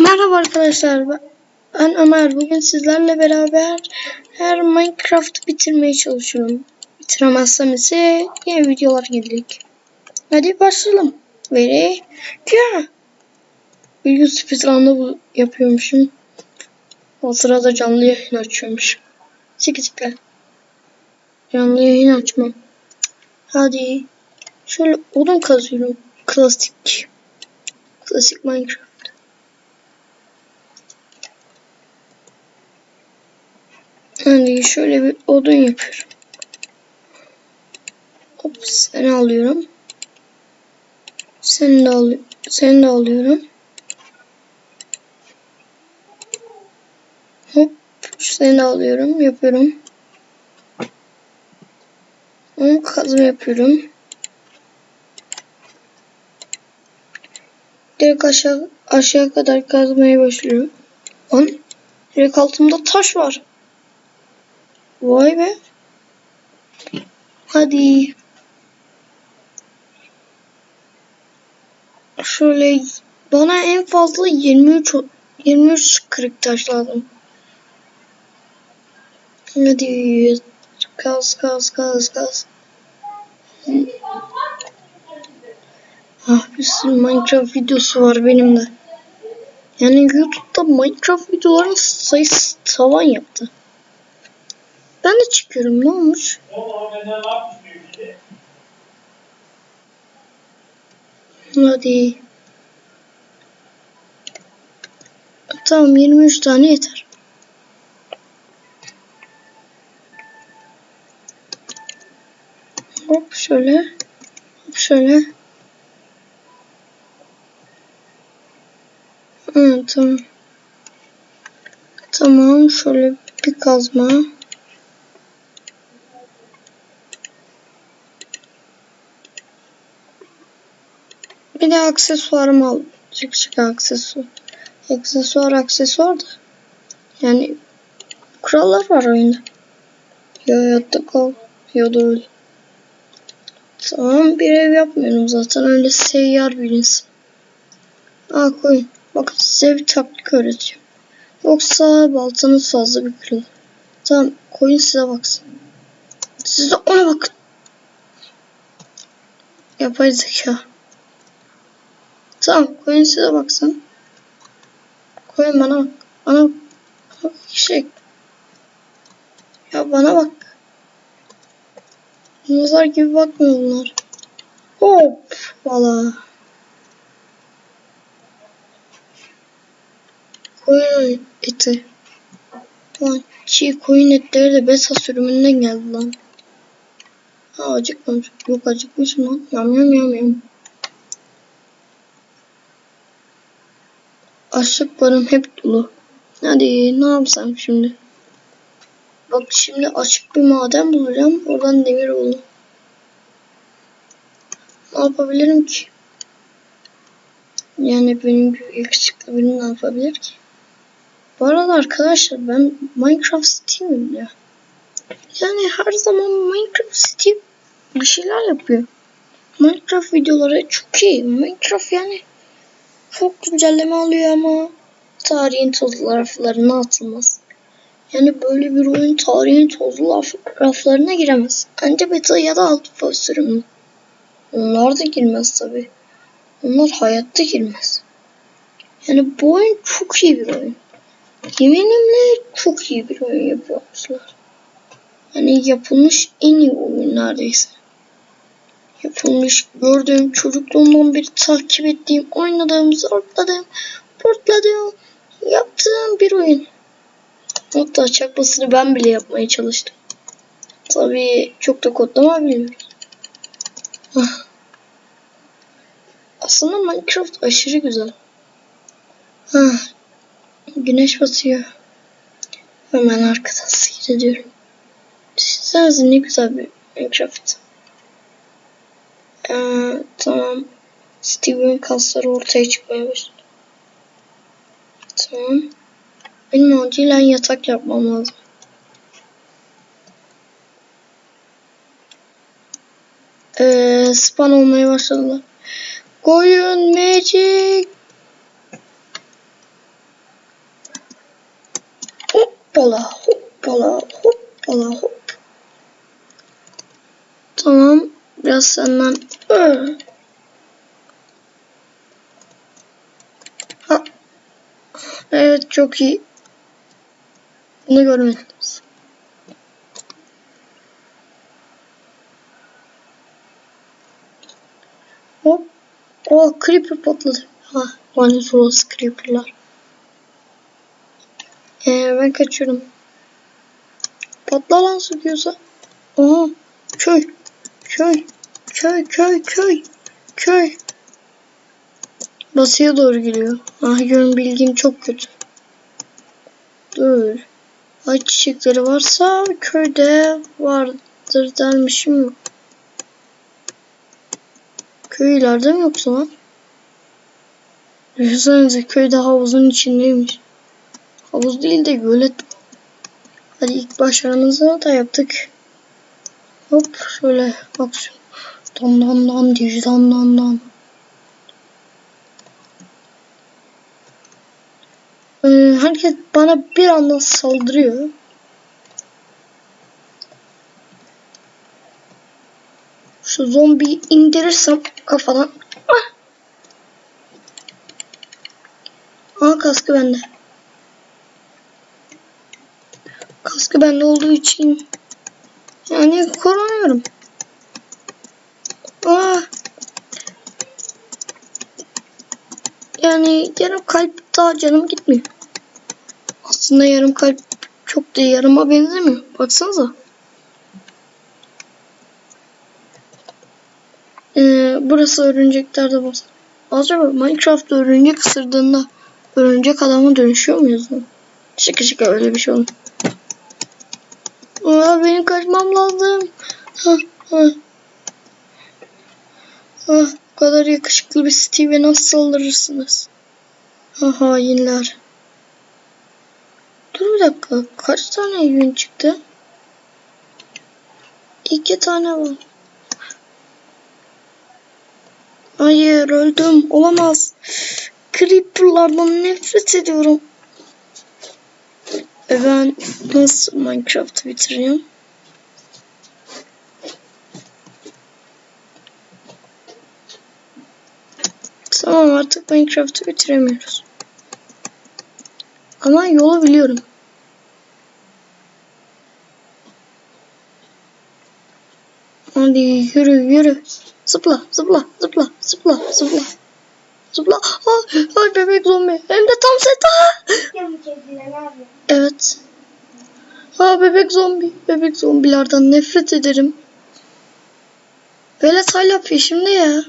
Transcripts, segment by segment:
Merhaba arkadaşlar. Ben Ömer. Bugün sizlerle beraber her Minecraft bitirmeye çalışıyorum. Bitiremezsem ise yeni videolar gelecek. Hadi başlayalım. Veri. Ya. Video speedrun'da bu yapıyormuşum. O sırada canlı yayın açıyormuşum. Sikicikler. Canlı yayın açmam. Hadi. Şöyle odun kazıyorum. Klasik. Klasik Minecraft. Hadi şöyle bir odun yapıyorum. Hop seni alıyorum. Seni de al seni de alıyorum. Hop seni de alıyorum. Yapıyorum. Onu kazma yapıyorum. Direkt aşağı aşağı kadar kazmaya başlıyorum. Lan direkt altımda taş var. Vay be. Hadi. Şöyle bana en fazla 23 23 kırık taş lazım. Hadi kaz kaz kaz kaz. Ah bir sürü Minecraft videosu var benim de. Yani YouTube'da Minecraft videoların sayısı tavan yaptı. Ben de çıkıyorum ne olmuş? Hadi. Tamam 23 tane yeter. Hop şöyle. Hop şöyle. Hı, tamam. Tamam şöyle bir kazma. Bir de aksesuarımı al. Çık çık aksesuar. Aksesuar aksesuar da. Yani kurallar var oyunda. Ya hayatta kal. Da öl. Tamam bir ev yapmıyorum zaten öyle seyyar bir insan. Aa koyun. Bakın size bir taktik öğreteceğim. Yoksa baltanız fazla bir kırılır. Tamam koyun size baksın. Siz de ona bakın. Yapay zeka. Tamam koyun size baksın. Koyun bana bak. Bana bak. Şey. Ya bana bak. Nazar gibi bakmıyor bunlar. Hop. Valla. Koyun eti. Lan çiğ koyun etleri de Besa sürümünden geldi lan. Ha acıkmamış. Yok acıkmışım lan. Yam yam yam yam. Açlık barım hep dolu. Hadi ne yapsam şimdi? Bak şimdi açık bir maden bulacağım. Oradan demir bulun. Ne yapabilirim ki? Yani benim gibi yakışıklı biri ne yapabilir ki? Bu arada arkadaşlar ben Minecraft Steam'im ya. Yani her zaman Minecraft Steam bir şeyler yapıyor. Minecraft videoları çok iyi. Minecraft yani çok güncelleme alıyor ama tarihin tozlu raflarına atılmaz. Yani böyle bir oyun tarihin tozlu raflarına giremez. Ancak beta ya da alfa sürümü. Onlar da girmez tabi. Onlar hayatta girmez. Yani bu oyun çok iyi bir oyun. Yeminimle çok iyi bir oyun yapıyormuşlar. Hani yapılmış en iyi oyun neredeyse. Yapılmış, gördüğüm, çocukluğumdan beri takip ettiğim, oynadığım, zorladığım, portladığım, yaptığım bir oyun. Hatta çakmasını ben bile yapmaya çalıştım. Tabii çok da kodlama bilmiyorum. Ah. Aslında Minecraft aşırı güzel. Ah. Güneş batıyor. Hemen arkadan seyrediyorum. Düşünsenize ne güzel bir Minecraft. Ee, tamam. Steven kasları ortaya çıkmaya başladı. Tamam. Benim acilen yatak yapmam lazım. Ee, span olmaya başladılar. Koyun magic. Hoppala hoppala hoppala hop. Tamam. Biraz senden. Ha. Evet çok iyi. Bunu görmediniz. Hop. O creeper patladı. Ha, lanet olası creeperlar. Ee, ben kaçıyorum. Patla lan sıkıyorsa. Aha, köy. Köy. Köy, köy, köy. Köy. Batıya doğru gidiyor. Ah yön bilgim çok kötü. Dur. Ay çiçekleri varsa köyde vardır dermişim. Köy ileride mi yoksa lan? Düşünsenize köyde havuzun içindeymiş. Havuz değil de gölet. Hadi ilk başarımızı da yaptık. Hop şöyle aksiyon. Dan dan dan diye dan dan dan. Ee, herkes bana bir anda saldırıyor. Şu zombiyi indirirsem kafadan. Ah! Aa kaskı bende. Kaskı bende olduğu için yani korunuyorum. Aa. Yani yarım kalp daha canım gitmiyor. Aslında yarım kalp çok da yarıma benzemiyor. Baksanıza. Ee, burası örümceklerde bas. Acaba Minecraft'ta örümcek ısırdığında örümcek adama dönüşüyor muyuz? Şaka şaka öyle bir şey olmuyor. Aa, benim kaçmam lazım. Ha, ha. Ah, bu kadar yakışıklı bir Steve'e nasıl saldırırsınız? Ha hainler. Dur bir dakika. Kaç tane yün çıktı? İki tane var. Hayır öldüm. Olamaz. Creeper'lardan nefret ediyorum. E ben nasıl Minecraft'ı bitireyim? Tamam artık Minecraft'ı bitiremiyoruz. Ama yolu biliyorum. Hadi yürü yürü. Zıpla zıpla zıpla zıpla zıpla. Zıpla. Ay, ay bebek zombi. Hem de tam set. Evet. Ha bebek zombi. Bebek zombilerden nefret ederim. Velet hala peşimde ya.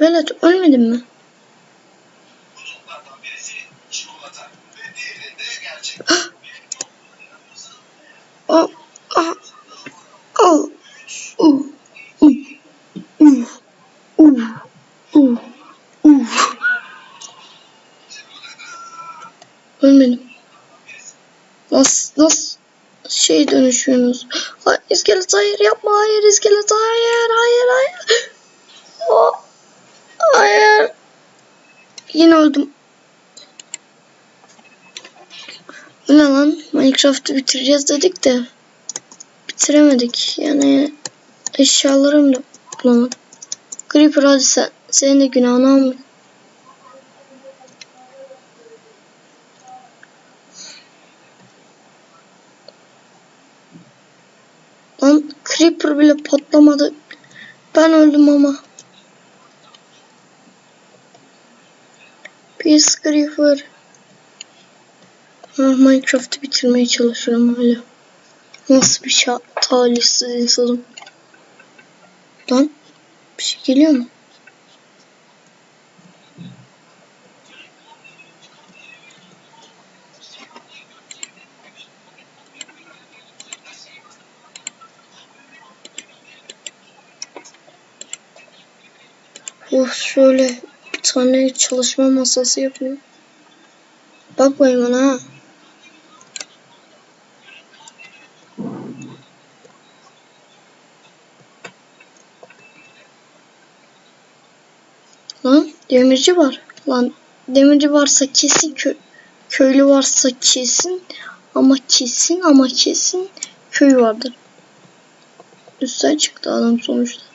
Velet ölmedin mi? Uh, uh, uh, uh, uh, uh. Ölmedim. Nasıl, nasıl şey dönüşüyorsunuz? Ay, iskelet hayır yapma hayır iskelet hayır hayır hayır. Oh, hayır. Yine öldüm. Bu ne lan? Minecraft'ı bitireceğiz dedik de bitiremedik. Yani eşyalarımı da bulamadım. Creeper hadi sen, senin de günahını alma. Lan Creeper bile patlamadı. Ben öldüm ama. Creeper. Ha, Minecraft'ı bitirmeye çalışıyorum hala. Nasıl bir şey talihsiz insanım. Lan bir şey geliyor mu? Of şöyle tane çalışma masası yapayım. Bakmayın bana ha. Lan demirci var. Lan demirci varsa kesin kö köylü varsa kesin ama kesin ama kesin köy vardır. Üstten çıktı adam sonuçta.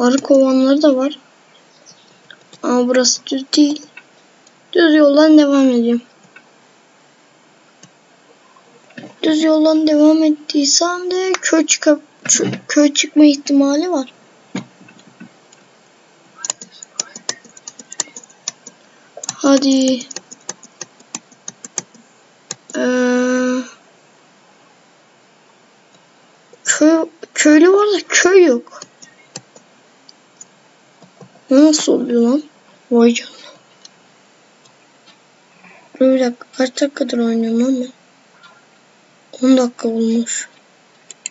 Arı kovanları da var. Ama burası düz değil. Düz yoldan devam edeyim. Düz yoldan devam ettiysem de köy, çıka, çö- köy çıkma ihtimali var. Hadi. Ee, köy, köylü var da köy yok. Bu Nasıl oluyor lan? Vay canına. Dur bir dakika. Kaç dakikadır oynuyorum ben? 10 dakika olmuş.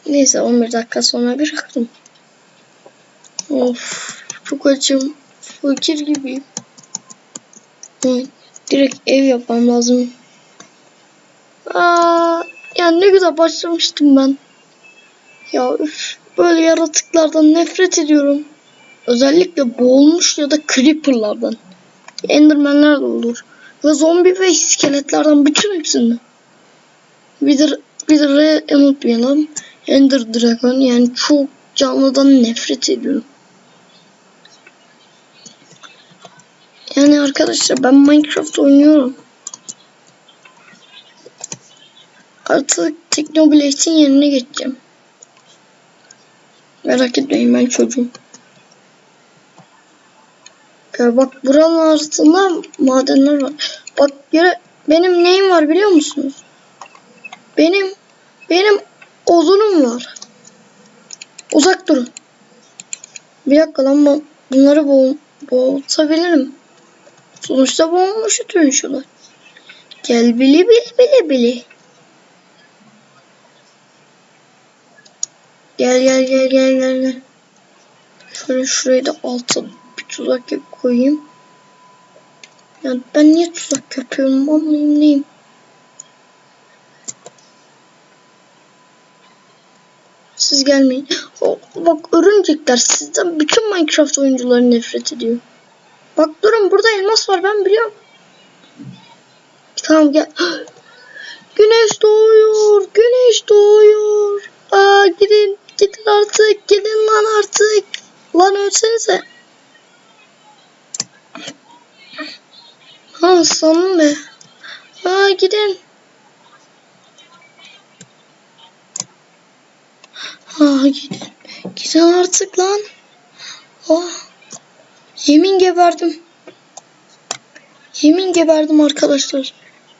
Neyse 11 dakika sonra bıraktım. Of çok açım. Fakir gibiyim. Evet, direkt ev yapmam lazım. Aa, ya ne güzel başlamıştım ben. Ya üf, böyle yaratıklardan nefret ediyorum. Özellikle boğulmuş ya da creeperlardan. Endermenler de olur. Ve zombi ve iskeletlerden bütün hepsinden. Bir de, bir de unutmayalım. Ender Dragon yani çok canlıdan nefret ediyorum. Yani arkadaşlar ben Minecraft oynuyorum. Artık Technoblade'in yerine geçeceğim. Merak etmeyin ben çocuğum. Ee, bak buranın arasında madenler var. Bak yere benim neyim var biliyor musunuz? Benim benim odunum var. Uzak durun. Bir dakika lan ben bunları boğ, boğultabilirim. Sonuçta boğulmuş dönüşüyorlar. Gel bili bili bili bili. Gel gel gel gel gel gel. Şöyle şurayı da bir tuzak yap- koyayım. Ya ben niye tuzak yapıyorum anlayayım neyim. Siz gelmeyin. O, bak örümcekler sizden bütün Minecraft oyuncuları nefret ediyor. Bak durun burada elmas var ben biliyorum. Tamam gel. Güneş doğuyor. Güneş doğuyor. Aa gidin. Gidin artık. Gidin lan artık. Lan ölsenize. Ha sandım be. Aa gidin. Aa gidin. Gidin artık lan. Oh. Yemin geberdim. Yemin geberdim arkadaşlar.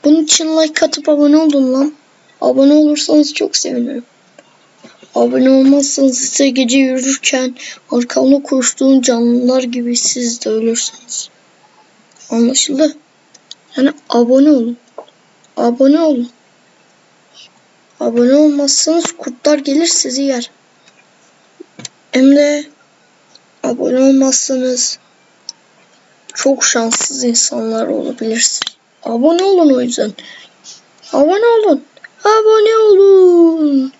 Bunun için like atıp abone olun lan. Abone olursanız çok sevinirim. Abone olmazsanız size gece yürürken arkamda koştuğun canlılar gibi siz de ölürsünüz. Anlaşıldı? Yani abone olun. Abone olun. Abone olmazsanız kurtlar gelir sizi yer. Hem de abone olmazsanız çok şanssız insanlar olabilirsiniz. Abone olun o yüzden. Abone olun. Abone olun.